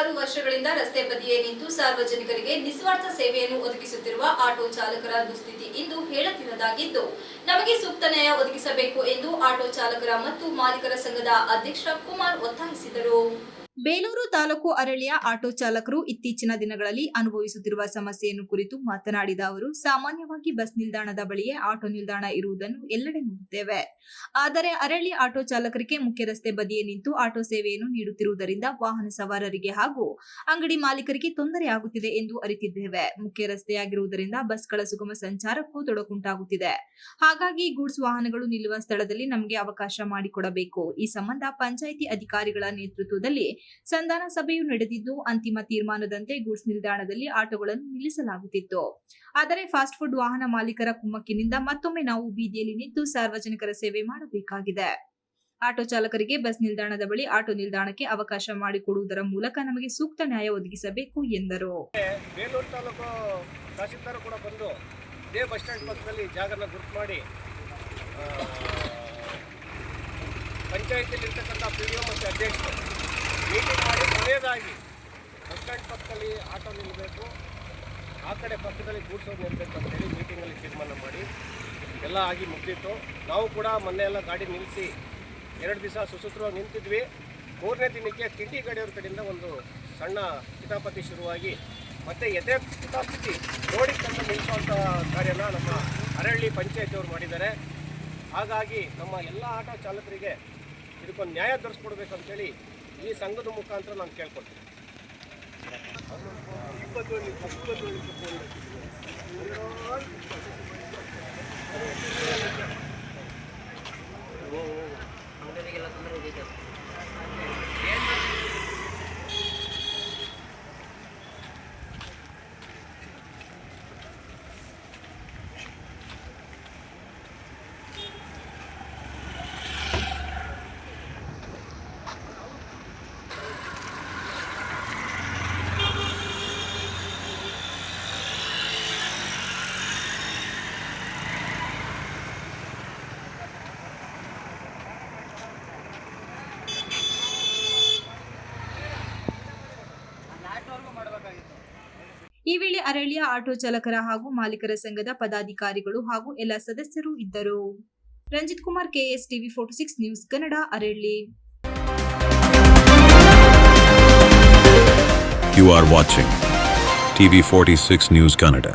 ಹಲವಾರು ವರ್ಷಗಳಿಂದ ರಸ್ತೆ ಬದಿಯೇ ನಿಂತು ಸಾರ್ವಜನಿಕರಿಗೆ ನಿಸ್ವಾರ್ಥ ಸೇವೆಯನ್ನು ಒದಗಿಸುತ್ತಿರುವ ಆಟೋ ಚಾಲಕರ ದುಸ್ಥಿತಿ ಇಂದು ಹೇಳತಿರದಾಗಿದ್ದು ನಮಗೆ ಸೂಕ್ತ ನ್ಯಾಯ ಒದಗಿಸಬೇಕು ಎಂದು ಆಟೋ ಚಾಲಕರ ಮತ್ತು ಮಾಲೀಕರ ಸಂಘದ ಅಧ್ಯಕ್ಷ ಕುಮಾರ್ ಒತ್ತಾಯಿಸಿದರು. ಬೇಲೂರು ತಾಲೂಕು ಅರಳಿಯ ಆಟೋ ಚಾಲಕರು ಇತ್ತೀಚಿನ ದಿನಗಳಲ್ಲಿ ಅನುಭವಿಸುತ್ತಿರುವ ಸಮಸ್ಯೆಯನ್ನು ಕುರಿತು ಮಾತನಾಡಿದ ಅವರು, ಸಾಮಾನ್ಯವಾಗಿ ಬಸ್ ನಿಲ್ದಾಣದ ಬಳಿಯೇ ಆಟೋ ನಿಲ್ದಾಣ ಇರುವುದನ್ನು ಎಲ್ಲೆಡೆ ನೋಡುತ್ತೇವೆ. ಆದರೆ ಅರಳಿ ಆಟೋ ಚಾಲಕರಿಗೆ ಮುಖ್ಯ ರಸ್ತೆ ಬದಿಯೇ ನಿಂತು ಆಟೋ ಸೇವೆಯನ್ನು ನೀಡುತ್ತಿರುವುದರಿಂದ ವಾಹನ ಸವಾರರಿಗೆ ಹಾಗೂ ಅಂಗಡಿ ಮಾಲೀಕರಿಗೆ ತೊಂದರೆಯಾಗುತ್ತಿದೆ ಎಂದು ಅರಿತಿದ್ದೇವೆ. ಮುಖ್ಯ ರಸ್ತೆಯಾಗಿರುವುದರಿಂದ ಬಸ್ಗಳ ಸುಗಮ ಸಂಚಾರಕ್ಕೂ ತೊಡಕುಂಟಾಗುತ್ತಿದೆ. ಹಾಗಾಗಿ ಗೂಡ್ಸ್ ವಾಹನಗಳು ನಿಲ್ಲುವ ಸ್ಥಳದಲ್ಲಿ ನಮಗೆ ಅವಕಾಶ ಮಾಡಿಕೊಡಬೇಕು. ಈ ಸಂಬಂಧ ಪಂಚಾಯಿತಿ ಅಧಿಕಾರಿಗಳ ನೇತೃತ್ವದಲ್ಲಿ ಸಂಧಾನ ಸಭೆಯು ನಡೆದಿದ್ದು ಅಂತಿಮ ತೀರ್ಮಾನದಂತೆ ಗೂಡ್ಸ್ ನಿಲ್ದಾಣದಲ್ಲಿ ಆಟೋಗಳನ್ನು ನಿಲ್ಲಿಸಲಾಗುತ್ತಿತ್ತು. ಆದರೆ ಫಾಸ್ಟ್ ಫುಡ್ ವಾಹನ ಮಾಲೀಕರ ಕುಮ್ಮಕ್ಕಿನಿಂದ ಮತ್ತೊಮ್ಮೆ ನಾವು ಬೀದಿಯಲ್ಲಿ ನಿಂತು ಸಾರ್ವಜನಿಕರ ಸೇವೆ ಮಾಡಬೇಕಾಗಿದೆ. ಆಟೋ ಚಾಲಕರಿಗೆ ಬಸ್ ನಿಲ್ದಾಣದ ಬಳಿ ಆಟೋ ನಿಲ್ದಾಣಕ್ಕೆ ಅವಕಾಶ ಮಾಡಿಕೊಡುವುದರ ಮೂಲಕ ನಮಗೆ ಸೂಕ್ತ ನ್ಯಾಯ ಒದಗಿಸಬೇಕು ಎಂದರು. ಬೇಲೂರು ತಾಲೂಕು ತಹಸೀಲ್ದಾರ್ ಕೂಡ ಬಂದು ಇದೇ ಬಸ್ ಸ್ಟ್ಯಾಂಡ್ ಪಕ್ಕದಲ್ಲಿ ಜಾಗನ ಗುರುತು ಮಾಡಿ ಪಂಚಾಯತಿಯಲ್ಲಿ ಇರ್ತಕ್ಕಂಥ ಪಿ ಮತ್ತು ಅಧ್ಯಕ್ಷರು ಮೀಟಿಂಗ್ ಮಾಡಿ ಕೊನೆಯದಾಗಿ ಬಸ್ ಸ್ಟ್ಯಾಂಡ್ ಪಕ್ಕದಲ್ಲಿ ಆಟೋ ನಿಲ್ಲಬೇಕು. ಆ ಕಡೆ ಪಕ್ಕದಲ್ಲಿ ಗೂಡ್ಸೋದು ನಿಲ್ಲಬೇಕು ಮೀಟಿಂಗಲ್ಲಿ ತೀರ್ಮಾನ ಮಾಡಿ ಎಲ್ಲ ಆಗಿ ಮುಗ್ದಿತ್ತು. ನಾವು ಕೂಡ ಮೊನ್ನೆ ಎಲ್ಲ ಗಾಡಿ ನಿಲ್ಲಿಸಿ ಎರಡು ದಿವಸ ಸುಸೂತ್ರವಾಗಿ ನಿಂತಿದ್ವಿ. ಮೂರನೇ ದಿನಕ್ಕೆ ತಿಂಡಿ ಗಡಿಯವ್ರ ಕಡೆಯಿಂದ ಒಂದು ಸಣ್ಣ ಕಿತಾಪತಿ ಶುರುವಾಗಿ ಮತ್ತು ಎದೆ ಸ್ಥಿತಿ ನೋಡಿ ತಂದು ನಿಲ್ಲಿಸುವಂಥ ಕಾರ್ಯನ ನಮ್ಮ ಅರಳ್ಳಿ ಪಂಚಾಯತಿಯವರು ಮಾಡಿದ್ದಾರೆ. ಹಾಗಾಗಿ ನಮ್ಮ ಎಲ್ಲ ಆಟೋ ಚಾಲಕರಿಗೆ ಇದಕ್ಕೊಂದು ನ್ಯಾಯ ದೊರಕಿಸ್ಕೊಡ್ಬೇಕು ಅಂತೇಳಿ ಈ ಸಂಘದ ಮುಖಾಂತರ ನಾನು ಕೇಳ್ಕೊಳ್ತೀನಿ. ಈ ವೇಳೆ ಅರಳಿಯ ಆಟೋ ಚಾಲಕರ ಹಾಗೂ ಮಾಲೀಕರ ಸಂಘದ ಪದಾಧಿಕಾರಿಗಳು ಹಾಗೂ ಎಲ್ಲ ಸದಸ್ಯರು ಇದ್ದರು Ranjith Kumar, K S TV forty six news, Kannada, Aralli You are watching TV46 News Canada.